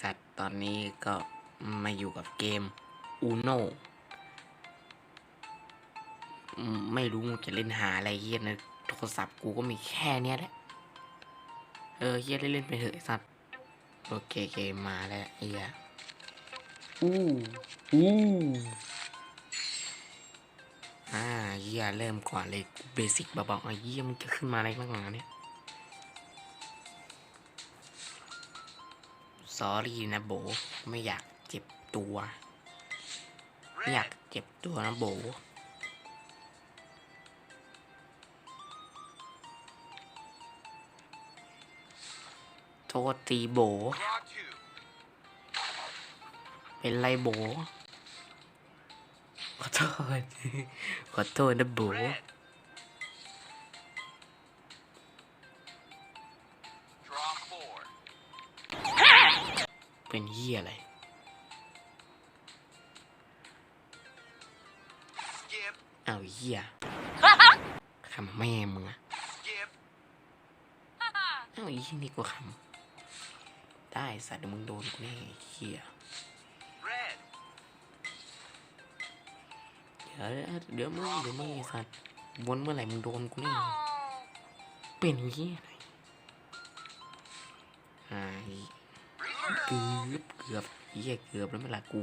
สัตว์ตอนนี้ก็มาอยู่กับเกม Uno อืมไม่รู้มึงจะเล่นหาอะไรเฮียนะโทรศัพท์กูก็มีแค่เนี้ยแหละ เออเฮียได้เล่นไปเถอะไอ้สัตว์โอเคเกมมาแล้วไอ้เฮียอู้อู้อ่าเฮียเริ่มก่อนเลยเบสิกเบาๆอะเฮียมันจะขึ้นมาอะไรบ้างวะเนี่ย สอรี่นะโบ ไม่อยากเจ็บตัว ไม่อยากเจ็บตัวนะโบ โทษตีโบ เป็นไรโบ ขอโทษ ขอโทษนะโบ เป็นเฮียอะไร Skip. อ้าเฮียคำแม่มึงอะ Skip. อ้าอีนี่กูคำได้สัตว์เดี๋ยวมึงโดนกูแน่เฮียเดี๋ยวเดี๋ยวมึงเดี๋ยวมึงสัตว์วนเมื่อไหร่มึงโดนกูแน่เป็นเฮียอะไรหาย เกือบเกือบเฮียเกือบแล้วไม่ละกู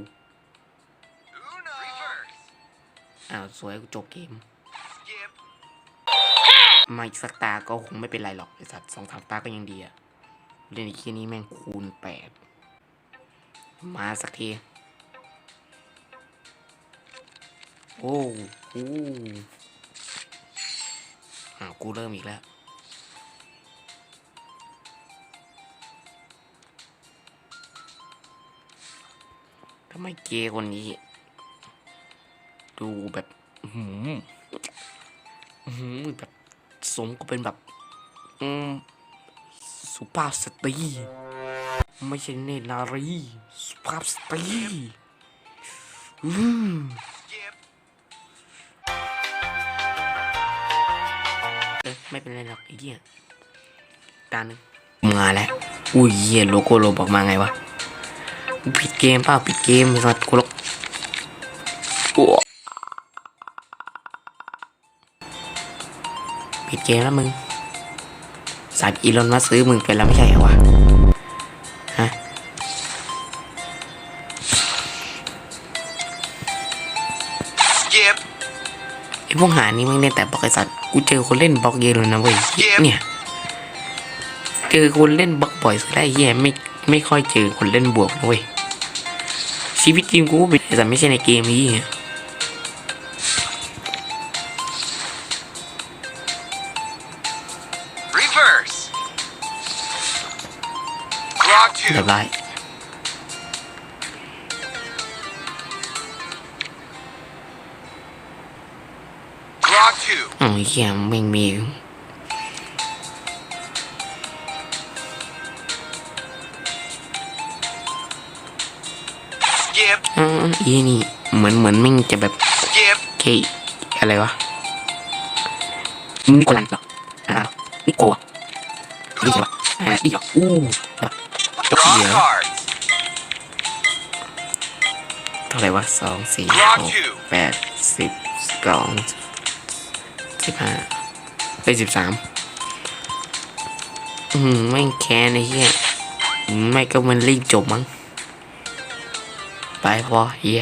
อ้าวสวยกูจบเกม มาอีกสักตาก็คงไม่เป็นไรหรอกไอสัตว์สองสามตาก็ยังดีอะเล่นอีกทีนี้แม่งคูณแปดมาสักที โอ้โหอ้าวกูเริ่มอีกแล้ว ทำไมเกย์คนนี้ ดูแบบหืมหืมแบบสมก็เป็นแบบ อืมสุภาพสตรีไม่ใช่เนรนารีสุภาพสตรีอืมเอ้ยไม่เป็นไรหรอกไอ้เหี้ยตาหนึ่งมาแล้ว อุ้ยเหี้ยโลโก้โลบอกมาไงวะ เกมเปล่าผิดเกมไอ้สัตว์กูลกโอ้ผิดเกมแล้วมึงสัตว์อีลอนมาซื้อมึงไปแล้วไม่ใช่เหรอวะฮะ Skip. ไอพวกหานี่ไม่งเล่นแต่บล็อกไอสัตว์กูเจอคนเล่นบล็อกเยอะเลยนะเว้ยเนี่ยเจอคนเล่นบล็อกบ่อยสุดแล้วไอ้เหี้ยไม่ไม่ค่อยเจอคนเล่นบวกนะเว้ย ชีวิตจริงกูก็เป็นแต่ไม่ใช่ในเกมนี้ไง Reverse. Clock เรีย two. บร้อย Clock two. อ๋อเหี้ยไม่งมี Skip. อ๋ออีนี่ เหมือนเหมือนม่งจะแบบ Skip. เคอะไรวะนิโคลันเหรออ้าวนิโกะนี่ใช่ปะอ่านี่เหรออู้แบบจบ Draw เหี้ย cards. เท่าไหร่วะสองสี่หกแปดสิบสองสิบห้าไปสิบสามอืมไม่แค้นไอ้เหี้ยไม่ก็มันรีบจบมั้ง ไปพอเหี้ย